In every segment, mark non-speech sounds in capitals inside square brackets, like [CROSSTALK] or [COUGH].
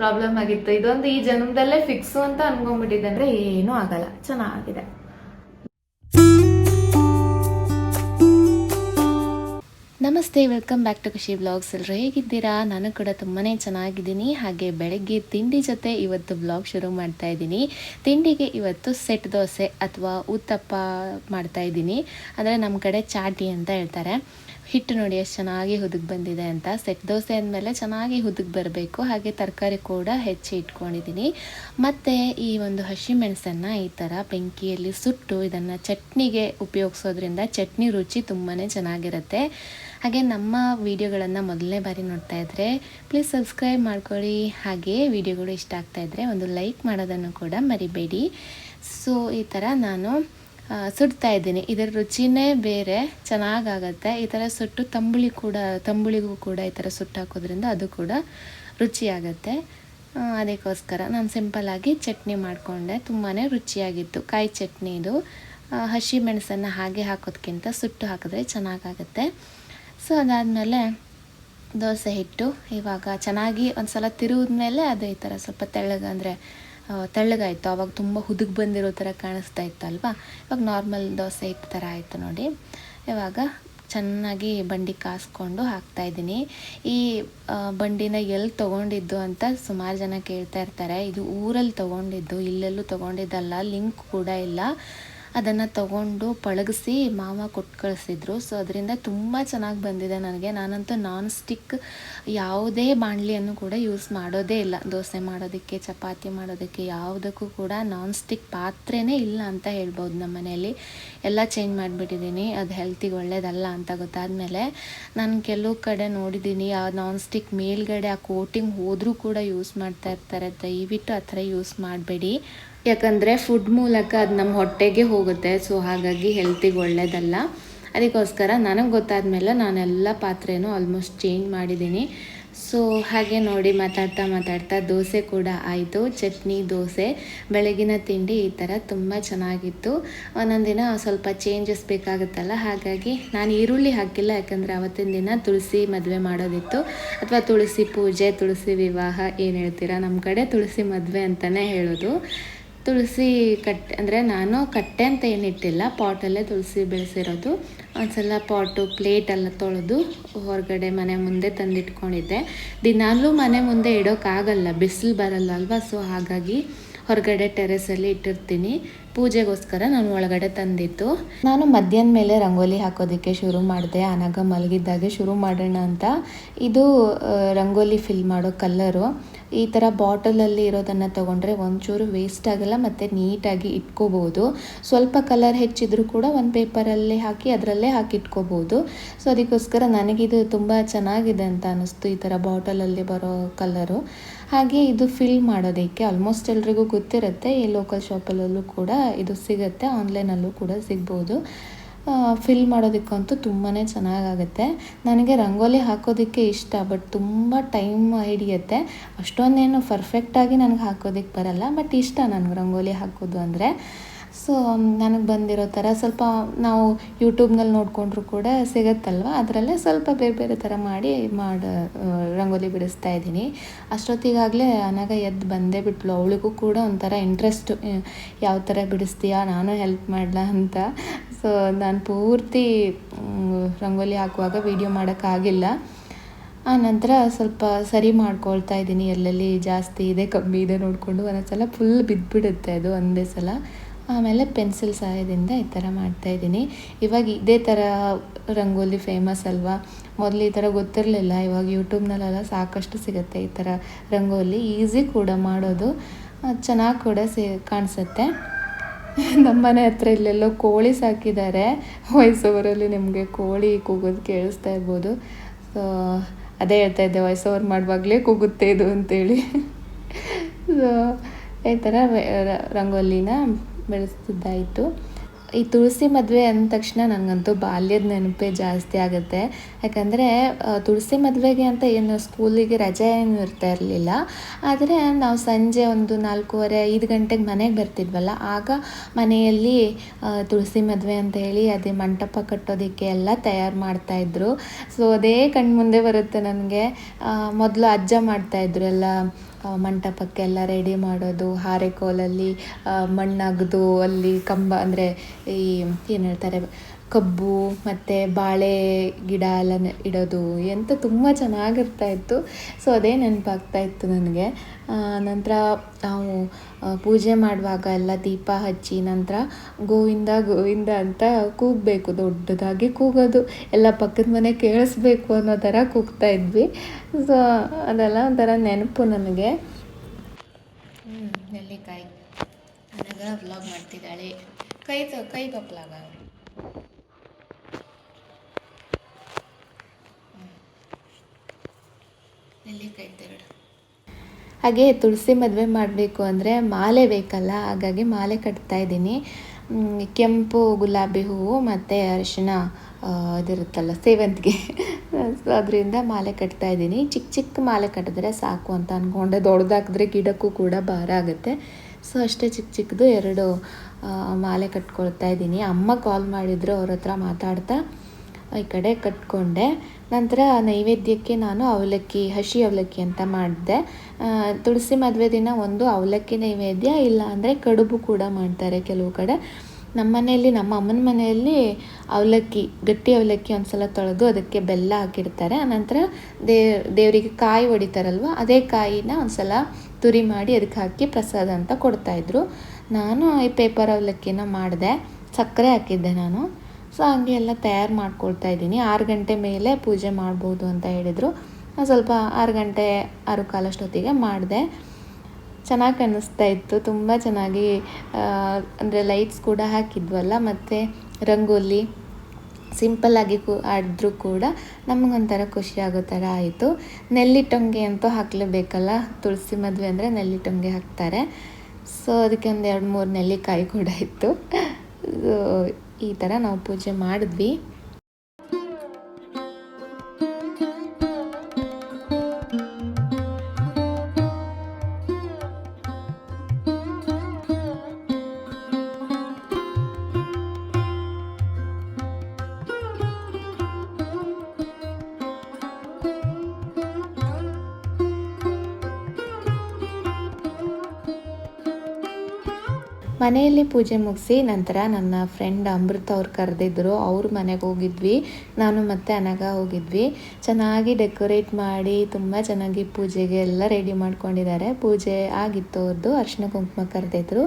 Problem ಆಗಿತ್ತು. ಇದೊಂದು ಈ ಜನ್ಮದಲ್ಲೇ ಫಿಕ್ಸು ಅಂತ ಅನ್ಕೊಂಡ್ಬಿಟ್ಟಿದ್ದೆ ಅಂದ್ರೆ ಏನೂ ಆಗಲ್ಲ. ಚೆನ್ನಾಗಿದೆ. ನಮಸ್ತೆ welcome back to Khushi blogs ಎಲ್ಲರೂ ಹೇಗಿದ್ದೀರಾ? ನಾನು ಕೂಡ ತುಂಬಾ ಚೆನ್ನಾಗಿದ್ದೀನಿ. ಹಾಗೆ ಬೆಳಗ್ಗೆ ತಿಂಡಿ ಜೊತೆ ಇವತ್ತು ಬ್ಲಾಗ್ ಶುರು ಮಾಡ್ತಾ ಇದ್ದೀನಿ. ತಿಂಡಿಗೆ ಇವತ್ತು ಸೆಟ್ ದೋಸೆ ಅಥವಾ ಉತ್ತಪ್ಪ ಮಾಡ್ತಾ ಇದ್ದೀನಿ. ಅಂದರೆ ನಮ್ಮ ಕಡೆ ಚಾಟಿ ಅಂತ ಹೇಳ್ತಾರೆ. ಹಿಟ್ಟು ನೋಡಿ ಎಷ್ಟು ಚೆನ್ನಾಗಿ ಹುದುಗ್ ಬಂದಿದೆ ಅಂತ. ಸೆಟ್ ದೋಸೆ ಅಂದಮೇಲೆ ಚೆನ್ನಾಗಿ ಹುದುಗ್ ಬರಬೇಕು. ಹಾಗೆ ತರಕಾರಿ ಕೂಡ ಹೆಚ್ಚಿ ಇಟ್ಕೊಂಡಿದ್ದೀನಿ ಮತ್ತು ಈ ಒಂದು ಹಸಿಮೆಣಸನ್ನು ಈ ಥರ ಬೆಂಕಿಯಲ್ಲಿ ಸುಟ್ಟು ಇದನ್ನು ಚಟ್ನಿಗೆ ಉಪಯೋಗಿಸೋದ್ರಿಂದ ಚಟ್ನಿ ರುಚಿ ತುಂಬಾ ಚೆನ್ನಾಗಿರುತ್ತೆ. ಹಾಗೆ ನಮ್ಮ ವಿಡಿಯೋಗಳನ್ನು ಮೊದಲನೇ ಬಾರಿ ನೋಡ್ತಾ ಇದ್ದರೆ ಪ್ಲೀಸ್ ಸಬ್ಸ್ಕ್ರೈಬ್ ಮಾಡ್ಕೊಳ್ಳಿ. ಹಾಗೆ ವಿಡಿಯೋಗಳು ಇಷ್ಟ ಆಗ್ತಾಯಿದ್ರೆ ಒಂದು ಲೈಕ್ ಮಾಡೋದನ್ನು ಕೂಡ ಮರಿಬೇಡಿ. ಸೊ ಈ ಥರ ನಾನು ಸುಡ್ತಾ ಇದ್ದೀನಿ. ಇದರ ರುಚಿನೇ ಬೇರೆ, ಚೆನ್ನಾಗಾಗತ್ತೆ. ಈ ಥರ ಸುಟ್ಟು ತಂಬುಳಿ ಕೂಡ, ತಂಬುಳಿಗೂ ಕೂಡ ಈ ಥರ ಸುಟ್ಟು ಹಾಕೋದ್ರಿಂದ ಅದು ಕೂಡ ರುಚಿಯಾಗತ್ತೆ. ಅದಕ್ಕೋಸ್ಕರ ನಾನು ಸಿಂಪಲ್ಲಾಗಿ ಚಟ್ನಿ ಮಾಡಿಕೊಂಡೆ. ತುಂಬಾ ರುಚಿಯಾಗಿತ್ತು. ಕಾಯಿ ಚಟ್ನಿ ಇದು. ಹಸಿ ಮೆಣಸನ್ನು ಹಾಗೆ ಹಾಕೋದಕ್ಕಿಂತ ಸುಟ್ಟು ಹಾಕಿದ್ರೆ ಚೆನ್ನಾಗಾಗತ್ತೆ. ಸೊ, ಅದಾದಮೇಲೆ ದೋಸೆ ಹಿಟ್ಟು. ಇವಾಗ ಚೆನ್ನಾಗಿ ಒಂದು ಸಲ ತಿರುವಿದ್ಮೇಲೆ ಅದು ಈ ಥರ ಸ್ವಲ್ಪ ತೆಳ್ಳಗೆ ಅಂದರೆ ತೆಳ್ಳಗಾಯಿತು. ಅವಾಗ ತುಂಬ ಹುದುಗ್ ಬಂದಿರೋ ಥರ ಕಾಣಿಸ್ತಾ ಇತ್ತು ಅಲ್ವಾ ಇವಾಗ ನಾರ್ಮಲ್ ದೋಸೆ ಹಿಟ್ಟು ಥರ ಆಯಿತು ನೋಡಿ. ಇವಾಗ ಚೆನ್ನಾಗಿ ಬಂಡಿ ಕಾಸ್ಕೊಂಡು ಹಾಕ್ತಾಯಿದ್ದೀನಿ ಈ ಬಂಡಿನ ಎಲ್ಲಿ ತೊಗೊಂಡಿದ್ದು ಅಂತ ಸುಮಾರು ಜನ ಕೇಳ್ತಾ ಇರ್ತಾರೆ. ಇದು ಊರಲ್ಲಿ ತೊಗೊಂಡಿದ್ದು, ಇಲ್ಲೆಲ್ಲೂ ತೊಗೊಂಡಿದ್ದಲ್ಲ, ಲಿಂಕ್ ಕೂಡ ಇಲ್ಲ. ಅದನ್ನು ತಗೊಂಡು ಪಳಗಿಸಿ ಮಾವ ಕೊಟ್ಟು ಕಳಿಸಿದ್ರು. ಸೊ ಅದರಿಂದ ತುಂಬ ಚೆನ್ನಾಗಿ ಬಂದಿದೆ ನನಗೆ. ನಾನಂತೂ ನಾನ್ ಸ್ಟಿಕ್ ಯಾವುದೇ ಬಾಣಲಿಯನ್ನು ಕೂಡ ಯೂಸ್ ಮಾಡೋದೇ ಇಲ್ಲ. ದೋಸೆ ಮಾಡೋದಕ್ಕೆ, ಚಪಾತಿ ಮಾಡೋದಕ್ಕೆ ಯಾವುದಕ್ಕೂ ಕೂಡ ನಾನ್ ಸ್ಟಿಕ್ ಪಾತ್ರೆನೇ ಇಲ್ಲ ಅಂತ ಹೇಳ್ಬೋದು ನಮ್ಮ ಮನೆಯಲ್ಲಿ. ಎಲ್ಲ ಚೇಂಜ್ ಮಾಡಿಬಿಟ್ಟಿದ್ದೀನಿ. ಅದು ಹೆಲ್ತಿಗೆ ಒಳ್ಳೇದಲ್ಲ ಅಂತ ಗೊತ್ತಾದಮೇಲೆ ನಾನು ಕೆಲವು ಕಡೆ ನೋಡಿದ್ದೀನಿ. ಆ ನಾನ್ ಸ್ಟಿಕ್ ಮೇಲ್ಗಡೆ ಆ ಕೋಟಿಂಗ್ ಹೋದರೂ ಕೂಡ ಯೂಸ್ ಮಾಡ್ತಾ ಇರ್ತಾರೆ. ದಯವಿಟ್ಟು ಆ ಥರ ಯೂಸ್ ಮಾಡಬೇಡಿ. ಯಾಕಂದರೆ ಫುಡ್ ಮೂಲಕ ಅದು ನಮ್ಮ ಹೊಟ್ಟೆಗೆ ಹೋಗುತ್ತೆ ಸೊ ಹಾಗಾಗಿ ಹೆಲ್ತಿಗೆ ಒಳ್ಳೇದಲ್ಲ. ಅದಕ್ಕೋಸ್ಕರ ನನಗೆ ಗೊತ್ತಾದ ಮೇಲೆ ನಾನೆಲ್ಲ ಪಾತ್ರೆನೂ ಆಲ್ಮೋಸ್ಟ್ ಚೇಂಜ್ ಮಾಡಿದ್ದೀನಿ. ಸೊ ಹಾಗೆ ನೋಡಿ ಮಾತಾಡ್ತಾ ಮಾತಾಡ್ತಾ ದೋಸೆ ಕೂಡ ಆಯಿತು, ಚಟ್ನಿ, ದೋಸೆ, ಬೆಳಗಿನ ತಿಂಡಿ ಈ ಥರ ತುಂಬ ಚೆನ್ನಾಗಿತ್ತು. ಒಂದೊಂದು ದಿನ ಸ್ವಲ್ಪ ಚೇಂಜಸ್ ಬೇಕಾಗುತ್ತಲ್ಲ, ಹಾಗಾಗಿ ನಾನು ಈರುಳ್ಳಿ ಹಾಕಿಲ್ಲ, ಯಾಕಂದರೆ ಅವತ್ತಿನ ದಿನ ತುಳಸಿ ಮದುವೆ ಮಾಡೋದಿತ್ತು. ಅಥವಾ ತುಳಸಿ ಪೂಜೆ, ತುಳಸಿ ವಿವಾಹ, ಏನು ಹೇಳ್ತೀರಾ? ನಮ್ಮ ಕಡೆ ತುಳಸಿ ಮದುವೆ ಅಂತಲೇ ಹೇಳೋದು. ತುಳಸಿ ಕಟ್ಟೆ, ಅಂದರೆ ನಾನು ಕಟ್ಟೆ ಅಂತ ಏನಿಟ್ಟಿಲ್ಲ ಪಾಟಲ್ಲೇ ತುಳಸಿ ಬೆಳೆಸಿರೋದು. ಒಂದ್ಸಲ ಪಾಟು ಪ್ಲೇಟೆಲ್ಲ ತೊಳೆದು ಹೊರಗಡೆ ಮನೆ ಮುಂದೆ ತಂದಿಟ್ಕೊಂಡಿದ್ದೆ. ದಿನಾಲೂ ಮನೆ ಮುಂದೆ ಇಡೋಕ್ಕಾಗಲ್ಲ ಬಿಸಿಲು ಬರಲ್ಲ ಅಲ್ವಾ? ಸೊ ಹಾಗಾಗಿ ಹೊರಗಡೆ ಟೆರೆಸಲ್ಲಿ ಇಟ್ಟಿರ್ತೀನಿ. ಪೂಜೆಗೋಸ್ಕರ ನಾನು ಒಳಗಡೆ ತಂದಿತ್ತು ನಾನು ಮಧ್ಯಾಹ್ನ ಮೇಲೆ ರಂಗೋಲಿ ಹಾಕೋದಕ್ಕೆ ಶುರು ಮಾಡಿದೆ. ಅನಾಗ ಮಲಗಿದ್ದಾಗೆ ಶುರು ಮಾಡೋಣ ಅಂತ. ಇದು ರಂಗೋಲಿ ಫಿಲ್ ಮಾಡೋ ಕಲ್ಲರು ಈ ಥರ ಬಾಟಲಲ್ಲಿ ಇರೋದನ್ನು ತೊಗೊಂಡ್ರೆ ಒಂಚೂರು ವೇಸ್ಟ್ ಆಗಲ್ಲ ಮತ್ತು ನೀಟಾಗಿ ಇಟ್ಕೋಬೋದು. ಸ್ವಲ್ಪ ಕಲರ್ ಹೆಚ್ಚಿದ್ರೂ ಕೂಡ ಒಂದು ಪೇಪರಲ್ಲಿ ಹಾಕಿ ಅದರಲ್ಲೇ ಹಾಕಿ ಇಟ್ಕೋಬೋದು. ಸೊ ಅದಕ್ಕೋಸ್ಕರ ನನಗಿದು ತುಂಬ ಚೆನ್ನಾಗಿದೆ ಅಂತ ಅನ್ನಿಸ್ತು ಈ ಥರ ಬಾಟಲಲ್ಲಿ ಬರೋ ಕಲರು ಹಾಗೆ ಇದು ಫಿಲ್ ಮಾಡೋದಕ್ಕೆ ಆಲ್ಮೋಸ್ಟ್ ಎಲ್ರಿಗೂ ಗೊತ್ತಿರುತ್ತೆ, ಈ ಲೋಕಲ್ ಶಾಪಲ್ಲೂ ಕೂಡ ಇದು ಸಿಗುತ್ತೆ ಆನ್ಲೈನಲ್ಲೂ ಕೂಡ ಸಿಗ್ಬೋದು. ಫಿಲ್ ಮಾಡೋದಕ್ಕಂತೂ ತುಂಬಾ ಚೆನ್ನಾಗಾಗುತ್ತೆ. ನನಗೆ ರಂಗೋಲಿ ಹಾಕೋದಕ್ಕೆ ಇಷ್ಟ ಬಟ್ ತುಂಬ ಟೈಮ್ ಹಿಡಿಯುತ್ತೆ. ಅಷ್ಟೊಂದೇನು ಪರ್ಫೆಕ್ಟಾಗಿ ನನಗೆ ಹಾಕೋದಕ್ಕೆ ಬರಲ್ಲ ಬಟ್ ಇಷ್ಟ ನನಗೆ ರಂಗೋಲಿ ಹಾಕೋದು ಅಂದರೆ. ಸೊ ನನಗೆ ಬಂದಿರೋ ಥರ ಸ್ವಲ್ಪ ನಾವು ಯೂಟ್ಯೂಬ್ನಲ್ಲಿ ನೋಡಿಕೊಂಡ್ರು ಕೂಡ ಸಿಗತ್ತಲ್ವ? ಅದರಲ್ಲೇ ಸ್ವಲ್ಪ ಬೇರೆ ಬೇರೆ ಥರ ಮಾಡಿ ಮಾಡಿ ರಂಗೋಲಿ ಬಿಡಿಸ್ತಾ ಇದ್ದೀನಿ. ಅಷ್ಟೊತ್ತಿಗಾಗಲೇ ಅನಾಗ ಎದ್ದು ಬಂದೇ ಬಿಟ್ಲು. ಅವಳಿಗೂ ಕೂಡ ಒಂಥರ ಇಂಟ್ರೆಸ್ಟು ಯಾವ ಥರ ಬಿಡಿಸ್ತೀಯಾ? ನಾನು ಹೆಲ್ಪ್ ಮಾಡಲಾ ಅಂತ. ಸೊ ನಾನು ಪೂರ್ತಿ ರಂಗೋಲಿ ಹಾಕುವಾಗ ವೀಡಿಯೋ ಮಾಡೋಕ್ಕಾಗಿಲ್ಲ ಆ ನಂತರ ಸ್ವಲ್ಪ ಸರಿ ಮಾಡ್ಕೊಳ್ತಾ ಇದ್ದೀನಿ. ಎಲ್ಲೆಲ್ಲಿ ಜಾಸ್ತಿ ಇದೆ, ಕಮ್ಮಿ ಇದೆ ನೋಡಿಕೊಂಡು ಒಂದೊಂದು ಸಲ ಫುಲ್ ಬಿದ್ದುಬಿಡುತ್ತೆ ಅದು ಒಂದೇ ಸಲ. ಆಮೇಲೆ ಪೆನ್ಸಿಲ್ ಸಹಾಯದಿಂದ ಈ ಥರ ಮಾಡ್ತಾಯಿದ್ದೀನಿ ಇವಾಗ ಇದೇ ಥರ ರಂಗೋಲಿ ಫೇಮಸ್ ಅಲ್ವಾ? ಮೊದಲು ಈ ಥರ ಗೊತ್ತಿರಲಿಲ್ಲ. ಇವಾಗ ಯೂಟ್ಯೂಬ್ನಲ್ಲೆಲ್ಲ ಸಾಕಷ್ಟು ಸಿಗುತ್ತೆ ಈ ಥರ ರಂಗೋಲಿ. ಈಸಿ ಕೂಡ ಮಾಡೋದು. ಚೆನ್ನಾಗಿ ಕೂಡ ಸಿ, ಕಾಣಿಸುತ್ತೆ. [LAUGHS] ನಮ್ಮನೆ ಹತ್ರ ಇಲ್ಲೆಲ್ಲೋ ಕೋಳಿ ಸಾಕಿದ್ದಾರೆ. [LAUGHS] ವಯಸ್ಸವರಲ್ಲಿ ನಿಮಗೆ ಕೋಳಿ ಕೂಗೋದು ಕೇಳಿಸ್ತಾ ಇರ್ಬೋದು. ಸೊ ಅದೇ ಹೇಳ್ತಾ ಇದ್ದೆ, ವಯಸ್ಸವ್ರು ಮಾಡುವಾಗಲೇ ಕೂಗುತ್ತೆ ಇದು ಅಂತೇಳಿ. [LAUGHS] ಸೊ ಈ ಥರ ರಂಗೋಲಿನ ಬೆಳೆಸ್ತಿದ್ದಾಯಿತು. ಈ ತುಳಸಿ ಮದುವೆ ಅಂದ ತಕ್ಷಣ ನನಗಂತೂ ಬಾಲ್ಯದ ನೆನಪೇ ಜಾಸ್ತಿ ಆಗುತ್ತೆ. ಯಾಕಂದರೆ ತುಳಸಿ ಮದುವೆಗೆ ಅಂತ ಏನು ಸ್ಕೂಲಿಗೆ ರಜೆ ಏನು ಇರ್ತಾ ಇರಲಿಲ್ಲ. ಆದರೆ ನಾವು ಸಂಜೆ ಒಂದು ನಾಲ್ಕೂವರೆ, ಐದು ಗಂಟೆಗೆ ಮನೆಗೆ ಬರ್ತಿದ್ವಲ್ಲ, ಆಗ ಮನೆಯಲ್ಲಿ ತುಳಸಿ ಮದುವೆ ಅಂತ ಹೇಳಿ ಅದೇ ಮಂಟಪ ಕಟ್ಟೋದಕ್ಕೆ ಎಲ್ಲ ತಯಾರು ಮಾಡ್ತಾಯಿದ್ರು ಸೊ ಅದೇ ಕಣ್ಮುಂದೆ ಬರುತ್ತೆ ನನಗೆ. ಮೊದಲು ಅಜ್ಜ ಮಾಡ್ತಾಯಿದ್ರು ಎಲ್ಲ. ಮಂಟಪಕ್ಕೆಲ್ಲ ರೆಡಿ ಮಾಡೋದು ಹಾರೆಕೋಲಲ್ಲಿ ಮಣ್ಣಗೆದು ಅಲ್ಲಿ ಕಂಬ ಅಂದರೆ ಈ ಏನು ಹೇಳ್ತಾರೆ ಕಬ್ಬು ಮತ್ತು ಬಾಳೆ ಗಿಡ ಎಲ್ಲ ಇಡೋದು ಎಂತ ತುಂಬ ಚೆನ್ನಾಗಿರ್ತಾ ಇತ್ತು. ಸೊ ಅದೇ ನೆನಪಾಗ್ತಾ ಇತ್ತು ನನಗೆ. ನಂತರ ನಾವು ಪೂಜೆ ಮಾಡುವಾಗ ಎಲ್ಲ ದೀಪ ಹಚ್ಚಿ ನಂತರ ಗೋವಿಂದ ಗೋವಿಂದ ಅಂತ ಕೂಗಬೇಕು, ದೊಡ್ಡದಾಗಿ ಕೂಗೋದು. ಎಲ್ಲ ಪಕ್ಕದ ಮನೆ ಕೇಳಿಸ್ಬೇಕು ಅನ್ನೋ ಥರ ಕೂಗ್ತಾ ಇದ್ವಿ. ಸೊ ಅದೆಲ್ಲ ಒಂಥರ ನೆನಪು ನನಗೆ. ನೆಲ್ಲಿಕಾಯಿ. ನನಗೆ ವ್ಲಾಗ್ ಮಾಡ್ತಿದ್ದಾಳೆ. ಕೈ ಕೈ ಬಪ್ಲಾಗ ನೆಲ್ಲಿಕಾಯಿ ತೆರಡು ಹಾಗೆ ತುಳಸಿ ಮದುವೆ ಮಾಡಬೇಕು ಅಂದರೆ ಮಾಲೆ ಬೇಕಲ್ಲ, ಹಾಗಾಗಿ ಮಾಲೆ ಕಟ್ತಾ ಇದ್ದೀನಿ. ಕೆಂಪು ಗುಲಾಬಿ ಹೂವು ಮತ್ತು ಅರಿಶಿನ ಇದಿರುತ್ತಲ್ಲ ಸೇವಂತಿಗೆ. [LAUGHS] ಅದರಿಂದ ಮಾಲೆ ಕಟ್ತಾ ಇದ್ದೀನಿ. ಚಿಕ್ಕ ಚಿಕ್ಕ ಮಾಲೆ ಕಟ್ಟಿದ್ರೆ ಸಾಕು ಅಂತ ಅಂದ್ಕೊಂಡೆ ದೊಡ್ಡದಾಕಿದ್ರೆ ಗಿಡಕ್ಕೂ ಕೂಡ ಭಾರ ಆಗುತ್ತೆ. ಸೊ ಅಷ್ಟೇ ಚಿಕ್ಕ ಚಿಕ್ಕದು ಎರಡು ಮಾಲೆ ಕಟ್ಕೊಳ್ತಾ ಇದ್ದೀನಿ. ಅಮ್ಮ ಕಾಲ್ ಮಾಡಿದ್ರು, ಅವ್ರ ಹತ್ರ ಮಾತಾಡ್ತಾ. ಈ ಕಡೆ ಕಟ್ಕೊಂಡೆ. ನಂತರ ನೈವೇದ್ಯಕ್ಕೆ ನಾನು ಅವಲಕ್ಕಿ, ಹಸಿ ಅವಲಕ್ಕಿ ಅಂತ ಮಾಡಿದೆ. ತುಳಸಿ ಮದುವೆ ದಿನ ಒಂದು ಅವಲಕ್ಕಿ ನೈವೇದ್ಯ, ಇಲ್ಲ ಅಂದರೆ ಕಡುಬು ಕೂಡ ಮಾಡ್ತಾರೆ ಕೆಲವು ಕಡೆ. ನಮ್ಮ ಮನೆಯಲ್ಲಿ, ನಮ್ಮ ಅಮ್ಮನ ಮನೆಯಲ್ಲಿ ಅವಲಕ್ಕಿ, ಗಟ್ಟಿ ಅವಲಕ್ಕಿ ಒಂದ್ಸಲ ತೊಳೆದು ಅದಕ್ಕೆ ಬೆಲ್ಲ ಹಾಕಿರ್ತಾರೆ ಆನಂತರ ದೇ, ದೇವರಿಗೆ ಕಾಯಿ ಹೊಡಿತಾರಲ್ವ, ಅದೇ ಕಾಯಿನ ಒಂದ್ಸಲ ತುರಿ ಮಾಡಿ ಅದಕ್ಕೆ ಹಾಕಿ ಪ್ರಸಾದ ಅಂತ ಕೊಡ್ತಾಯಿದ್ರು ನಾನು ಈ ಪೇಪರ್ ಅವಲಕ್ಕಿನ ಮಾಡಿದೆ. ಸಕ್ಕರೆ ಹಾಕಿದ್ದೆ ನಾನು. ಸೊ ಹಂಗೆ ಎಲ್ಲ ತಯಾರು ಮಾಡ್ಕೊಳ್ತಾ ಇದ್ದೀನಿ. ಆರು ಗಂಟೆ ಮೇಲೆ ಪೂಜೆ ಮಾಡ್ಬೋದು ಅಂತ ಹೇಳಿದರು. ನಾನು ಸ್ವಲ್ಪ ಆರು ಗಂಟೆ, ಆರು ಕಾಲಷ್ಟೊತ್ತಿಗೆ ಮಾಡಿದೆ. ಚೆನ್ನಾಗಿ ಕಾಣಿಸ್ತಾ ಇತ್ತು. ತುಂಬ ಚೆನ್ನಾಗಿ ಅಂದರೆ ಲೈಟ್ಸ್ ಕೂಡ ಹಾಕಿದ್ವಲ್ಲ, ಮತ್ತು ರಂಗೋಲಿ ಸಿಂಪಲ್ಲಾಗಿ ಕೂ, ಆಡಿದ್ರೂ ಕೂಡ ನಮಗೊಂಥರ ಖುಷಿ ಆಗೋ ಥರ ಆಯಿತು. ನೆಲ್ಲಿಟೊಂಗೆ ಅಂತೂ ಹಾಕಲೇಬೇಕಲ್ಲ? ತುಳಸಿ ಮದುವೆ ಅಂದರೆ ನೆಲ್ಲಿಟೊಂಗೆ ಹಾಕ್ತಾರೆ. ಸೊ ಅದಕ್ಕೆ ಒಂದು ಎರಡು ಮೂರು ನೆಲ್ಲಿಕಾಯಿ ಕೂಡ ಇತ್ತು. [LAUGHS] ಈ ಥರ ನಾವು ಪೂಜೆ ಮಾಡಿದ್ವಿ. ಮನೆಯಲ್ಲಿ ಪೂಜೆ ಮುಗಿಸಿ ನಂತರ ನನ್ನ ಫ್ರೆಂಡ್ ಅಮೃತ ಅವ್ರು ಕರೆದಿದ್ರು. ಅವ್ರ ಮನೆಗೆ ಹೋಗಿದ್ವಿ. ನಾನು ಮತ್ತು ಅನಗ ಹೋಗಿದ್ವಿ. ಚೆನ್ನಾಗಿ ಡೆಕೋರೇಟ್ ಮಾಡಿ ತುಂಬ ಚೆನ್ನಾಗಿ ಪೂಜೆಗೆ ಎಲ್ಲ ರೆಡಿ ಮಾಡ್ಕೊಂಡಿದ್ದಾರೆ. ಪೂಜೆ ಆಗಿತ್ತು ಅವ್ರದ್ದು ಅರ್ಶಿನ ಕುಂಕುಮ ಕರೆದಿದ್ರು.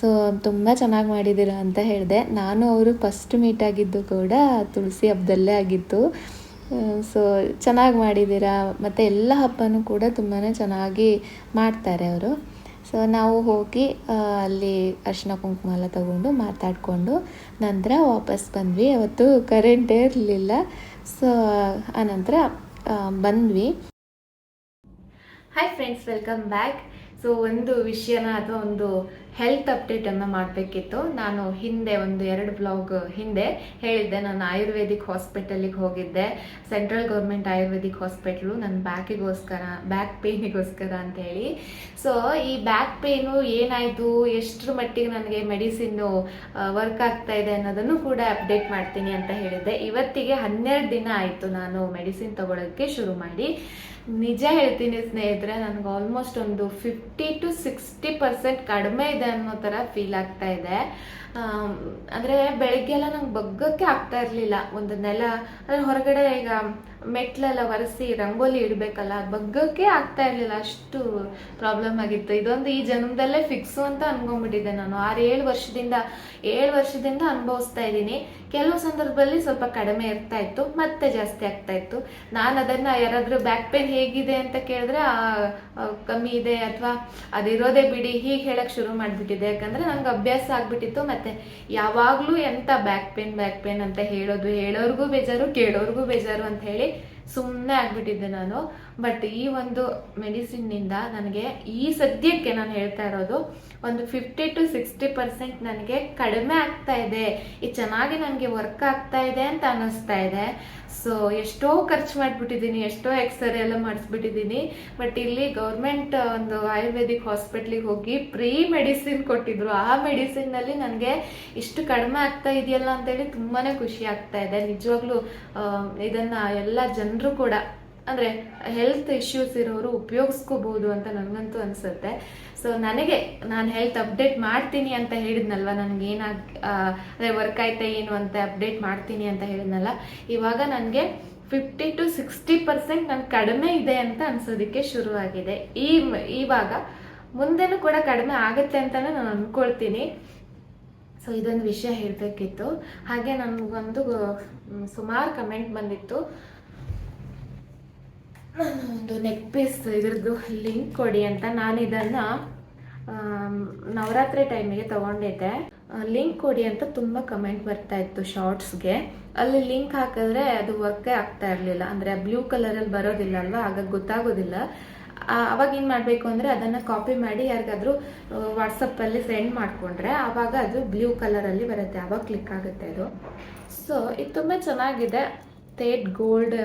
ಸೊ ತುಂಬ ಚೆನ್ನಾಗಿ ಮಾಡಿದ್ದೀರ ಅಂತ ಹೇಳಿದೆ. ನಾನು ಅವರು ಫಸ್ಟ್ ಮೀಟ್ ಆಗಿದ್ದು ಕೂಡ ತುಳಸಿ ಹಬ್ಬದಲ್ಲೇ ಆಗಿತ್ತು. ಸೊ ಚೆನ್ನಾಗಿ ಮಾಡಿದ್ದೀರಾ? ಮತ್ತು ಎಲ್ಲ ಹಬ್ಬನೂ ಕೂಡ ತುಂಬಾ ಚೆನ್ನಾಗಿ ಮಾಡ್ತಾರೆ ಅವರು. ಸೊ ನಾವು ಹೋಗಿ ಅಲ್ಲಿ ಅರಿಶಿನ ಕುಂಕುಮ ಎಲ್ಲ ತಗೊಂಡು ಮಾತಾಡಿಕೊಂಡು ನಂತರ ವಾಪಸ್ ಬಂದ್ವಿ. ಅವತ್ತು ಕರೆಂಟೇ ಇರಲಿಲ್ಲ. ಸೊ ಆನಂತರ ಬಂದ್ವಿ. Hi friends welcome back so ಒಂದು ವಿಷಯನ ಅಥವಾ ಒಂದು ಹೆಲ್ತ್ ಅಪ್ಡೇಟನ್ನು ಮಾಡಬೇಕಿತ್ತು. ನಾನು ಹಿಂದೆ ಒಂದು ಎರಡು ಬ್ಲಾಗ್ ಹಿಂದೆ ಹೇಳಿದ್ದೆ. ನಾನು ಆಯುರ್ವೇದಿಕ್ ಹಾಸ್ಪಿಟಲಿಗೆ ಹೋಗಿದ್ದೆ. ಸೆಂಟ್ರಲ್ ಗೌರ್ಮೆಂಟ್ ಆಯುರ್ವೇದಿಕ್ ಹಾಸ್ಪಿಟ್ಲು ನನ್ನ ಬ್ಯಾಕಿಗೋಸ್ಕರ ಬ್ಯಾಕ್ ಪೇನಿಗೋಸ್ಕರ ಅಂತ ಹೇಳಿ ಸೊ ಈ ಬ್ಯಾಕ್ ಪೇಯ್ನು ಏನಾಯಿತು? ಎಷ್ಟರ ಮಟ್ಟಿಗೆ ನನಗೆ ಮೆಡಿಸಿನ್ನು ವರ್ಕ್ ಆಗ್ತಾ ಇದೆ ಅನ್ನೋದನ್ನು ಕೂಡ ಅಪ್ಡೇಟ್ ಮಾಡ್ತೀನಿ ಅಂತ ಹೇಳಿದ್ದೆ. ಇವತ್ತಿಗೆ ಹನ್ನೆರಡು ದಿನ ಆಯಿತು ನಾನು ಮೆಡಿಸಿನ್ ತಗೊಳ್ಳೋಕ್ಕೆ ಶುರು ಮಾಡಿ. ನಿಜ ಹೇಳ್ತೀನಿ ಸ್ನೇಹಿತರೆ, ನನಗೆ ಆಲ್ಮೋಸ್ಟ್ ಒಂದು ಫಿಫ್ಟಿ ಟು ಸಿಕ್ಸ್ಟಿ ಪರ್ಸೆಂಟ್ ಕಡಿಮೆ ಇದೆ ಅನ್ನೋ ತರ ಫೀಲ್ ಆಗ್ತಾ ಇದೆ. ಅಂದ್ರೆ ಬೆಳಗ್ಗೆ ಎಲ್ಲ ನಂಗೆ ಬಗ್ಗಕ್ಕೆ ಆಗ್ತಾ ಇರ್ಲಿಲ್ಲ. ಒಂದು ನೆಲ ಅಂದ್ರೆ ಹೊರಗಡೆ ಈಗ ಮೆಟ್ಲೆಲ್ಲ ಒರೆಸಿ ರಂಗೋಲಿ ಇಡಬೇಕಲ್ಲ ಬಗ್ಗಕ್ಕೆ ಆಗ್ತಾ ಇರ್ಲಿಲ್ಲ. ಅಷ್ಟು ಪ್ರಾಬ್ಲಮ್ ಆಗಿತ್ತು. ಇದೊಂದು ಈ ಜನ್ಮದಲ್ಲೇ ಫಿಕ್ಸು ಅಂತ ಅನ್ಕೊಂಡ್ಬಿಟ್ಟಿದ್ದೆ ನಾನು. ಆರು ಏಳು ವರ್ಷದಿಂದ ಏಳು ವರ್ಷದಿಂದ ಅನುಭವಿಸ್ತಾ ಇದ್ದೀನಿ. ಕೆಲವು ಸಂದರ್ಭದಲ್ಲಿ ಸ್ವಲ್ಪ ಕಡಿಮೆ ಇರ್ತಾ ಇತ್ತು ಮತ್ತೆ ಜಾಸ್ತಿ ಆಗ್ತಾ ಇತ್ತು. ನಾನು ಅದನ್ನ ಯಾರಾದ್ರೂ ಬ್ಯಾಕ್ ಪೇನ್ ಹೇಗಿದೆ ಅಂತ ಕೇಳಿದ್ರೆ ಆ, ಕಮ್ಮಿ ಇದೆ ಅಥವಾ ಅದಿರೋದೇ ಬಿಡಿ ಹೀಗೆ ಹೇಳಕ್ ಶುರು ಮಾಡ್ಬಿಟ್ಟಿದೆ ಯಾಕಂದ್ರೆ ನಂಗೆ ಅಭ್ಯಾಸ ಆಗ್ಬಿಟ್ಟಿತ್ತು ಮತ್ತೆ ಯಾವಾಗ್ಲೂ ಎಂತ ಬ್ಯಾಕ್ ಪೇನ್ ಬ್ಯಾಕ್ ಪೇನ್ ಅಂತ ಹೇಳೋದು, ಹೇಳೋರ್ಗೂ ಬೇಜಾರು, ಕೇಳೋರ್ಗೂ ಬೇಜಾರು ಅಂತ ಹೇಳಿ ಸುಮ್ಮನೆ ಆಗ್ಬಿಟ್ಟಿದ್ದೆ ನಾನು. ಬಟ್ ಈ ಒಂದು ಮೆಡಿಸಿನ್ನಿಂದ ನನಗೆ ಈ ಸದ್ಯಕ್ಕೆ ನಾನು ಹೇಳ್ತಾ ಇರೋದು ಒಂದು ಫಿಫ್ಟಿ ಟು ಸಿಕ್ಸ್ಟಿ ಪರ್ಸೆಂಟ್ ನನಗೆ ಕಡಿಮೆ ಆಗ್ತಾ ಇದೆ. ಈ ಚೆನ್ನಾಗಿ ನನಗೆ ವರ್ಕ್ ಆಗ್ತಾ ಇದೆ ಅಂತ ಅನ್ನಿಸ್ತಾ ಇದೆ. ಸೊ ಎಷ್ಟೋ ಖರ್ಚು ಮಾಡಿಬಿಟ್ಟಿದ್ದೀನಿ, ಎಷ್ಟೋ ಎಕ್ಸ್ರೇ ಎಲ್ಲ ಮಾಡಿಸ್ಬಿಟ್ಟಿದ್ದೀನಿ. ಬಟ್ ಇಲ್ಲಿ ಗೌರ್ಮೆಂಟ್ ಒಂದು ಆಯುರ್ವೇದಿಕ್ ಹಾಸ್ಪಿಟ್ಲಿಗೆ ಹೋಗಿ ಫ್ರೀ ಮೆಡಿಸಿನ್ ಕೊಟ್ಟಿದ್ರು. ಆ ಮೆಡಿಸಿನ್ನಲ್ಲಿ ನನಗೆ ಇಷ್ಟು ಕಡಿಮೆ ಆಗ್ತಾ ಇದೆಯಲ್ಲ ಅಂತೇಳಿ ತುಂಬಾ ಖುಷಿ ಆಗ್ತಾ ಇದೆ. ನಿಜವಾಗ್ಲೂ ಇದನ್ನ ಎಲ್ಲ ಜನರು ಕೂಡ ಅಂದರೆ ಹೆಲ್ತ್ ಇಶ್ಯೂಸ್ ಇರೋರು ಉಪಯೋಗಿಸ್ಕೋಬೋದು ಅಂತ ನನಗಂತೂ ಅನಿಸುತ್ತೆ. ಸೊ ನನಗೆ ನಾನು ಹೆಲ್ತ್ ಅಪ್ಡೇಟ್ ಮಾಡ್ತೀನಿ ಅಂತ ಹೇಳಿದ್ನಲ್ವ? ನನಗೆ ಏನಾಗ ಅದೇ ವರ್ಕ್ ಆಯ್ತಾ ಏನು ಅಂತ ಅಪ್ಡೇಟ್ ಮಾಡ್ತೀನಿ ಅಂತ ಹೇಳಿದ್ನಲ್ಲ? ಇವಾಗ ನನಗೆ ಫಿಫ್ಟಿ ಟು ಸಿಕ್ಸ್ಟಿ ಪರ್ಸೆಂಟ್ ನಾನು ಕಡಿಮೆ ಇದೆ ಅಂತ ಅನ್ಸೋದಕ್ಕೆ ಶುರುವಾಗಿದೆ. ಈ, ಇವಾಗ ಮುಂದೆನೂ ಕೂಡ ಕಡಿಮೆ ಆಗುತ್ತೆ ಅಂತಲೇ ನಾನು ಅಂದ್ಕೊಳ್ತೀನಿ ಸೊ ಇದೊಂದು ವಿಷಯ ಹೇಳಬೇಕಿತ್ತು. ಹಾಗೆ ನನಗೊಂದು ಸುಮಾರು ಕಮೆಂಟ್ ಬಂದಿತ್ತು. ನಾನು ಒಂದು ನೆಕ್ ಪೀಸ್ ಇದ್ರದ್ದು ಲಿಂಕ್ ಕೊಡಿ ಅಂತ ನಾನು ಇದನ್ನು ನವರಾತ್ರಿ ಟೈಮಿಗೆ ತಗೊಂಡಿದ್ದೆ. ಲಿಂಕ್ ಕೊಡಿ ಅಂತ ತುಂಬ ಕಮೆಂಟ್ ಬರ್ತಾ ಇತ್ತು ಶಾರ್ಟ್ಸ್ಗೆ ಅಲ್ಲಿ ಲಿಂಕ್ ಹಾಕಿದ್ರೆ ಅದು ವರ್ಕೇ ಆಗ್ತಾ ಇರಲಿಲ್ಲ. ಅಂದರೆ ಬ್ಲೂ ಕಲರಲ್ಲಿ ಬರೋದಿಲ್ಲ ಅಲ್ವಾ ಆಗ ಗೊತ್ತಾಗೋದಿಲ್ಲ. ಅವಾಗ ಏನು ಮಾಡಬೇಕು ಅಂದರೆ ಅದನ್ನು ಕಾಪಿ ಮಾಡಿ ಯಾರಿಗಾದ್ರೂ ವಾಟ್ಸಪ್ಪಲ್ಲಿ ಸೆಂಡ್ ಮಾಡಿಕೊಂಡ್ರೆ ಆವಾಗ ಅದು ಬ್ಲೂ ಕಲರಲ್ಲಿ ಬರುತ್ತೆ. ಆವಾಗ ಕ್ಲಿಕ್ ಆಗುತ್ತೆ ಅದು. ಸೊ ಇದು ತುಂಬ ಚೆನ್ನಾಗಿದೆ. ತೇಟ್ ಗೋಲ್ಡ್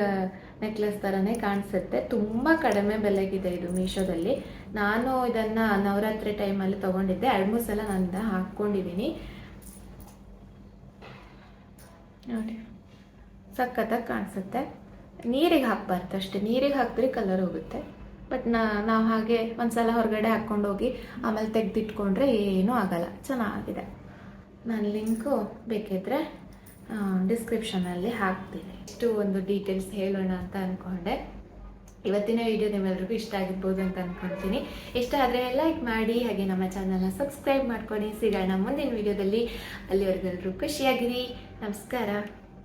ನೆಕ್ಲೆಸ್ ಥರನೇ ಕಾಣಿಸುತ್ತೆ. ತುಂಬ ಕಡಿಮೆ ಬೆಲೆಗಿದೆ ಇದು ಮೀಶೋದಲ್ಲಿ. ನಾನು ಇದನ್ನು ನವರಾತ್ರಿ ಟೈಮಲ್ಲಿ ತೊಗೊಂಡಿದ್ದೆ. ಎರಡು ಮೂರು ಸಲ ನಾನು ಹಾಕ್ಕೊಂಡಿದ್ದೀನಿ ನೋಡಿ. ಸಖತ್ತಾಗಿ ಕಾಣಿಸುತ್ತೆ. ನೀರಿಗೆ ಹಾಕ್ಬಾರ್ದು ಅಷ್ಟೇ. ನೀರಿಗೆ ಹಾಕಿದ್ರೆ ಕಲರ್ ಹೋಗುತ್ತೆ. ಬಟ್ ನಾ, ನಾವು ಹಾಗೆ ಒಂದ್ಸಲ ಹೊರಗಡೆ ಹಾಕ್ಕೊಂಡು ಹೋಗಿ ಆಮೇಲೆ ತೆಗೆದಿಟ್ಕೊಂಡ್ರೆ ಏನೂ ಆಗಲ್ಲ. ಚೆನ್ನಾಗಿದೆ. ನಾನು ಲಿಂಕು ಬೇಕಿದ್ರೆ ಡಿಸ್ಕ್ರಿಪ್ಷನಲ್ಲಿ ಹಾಕ್ತೀನಿ. ಇಷ್ಟು ಒಂದು ಡೀಟೇಲ್ಸ್ ಹೇಳೋಣ ಅಂತ ಅಂದ್ಕೊಂಡೆ ಇವತ್ತಿನ ವಿಡಿಯೋ ನಿಮ್ಮೆಲ್ಲರಿಗೂ ಇಷ್ಟ ಆಗಿರ್ಬೋದು ಅಂತ ಅಂದ್ಕೊಳ್ತೀನಿ ಇಷ್ಟ ಆದರೆ ಲೈಕ್ ಮಾಡಿ, ಹಾಗೆ ನಮ್ಮ ಚಾನಲ್ನ ಸಬ್ಸ್ಕ್ರೈಬ್ ಮಾಡ್ಕೊಡಿ ಸಿಗೋಣ ಮುಂದಿನ ವಿಡಿಯೋದಲ್ಲಿ ಅಲ್ಲಿವರೆಗೆಲ್ಲರೂ ಖುಷಿಯಾಗಿರಿ. ನಮಸ್ಕಾರ.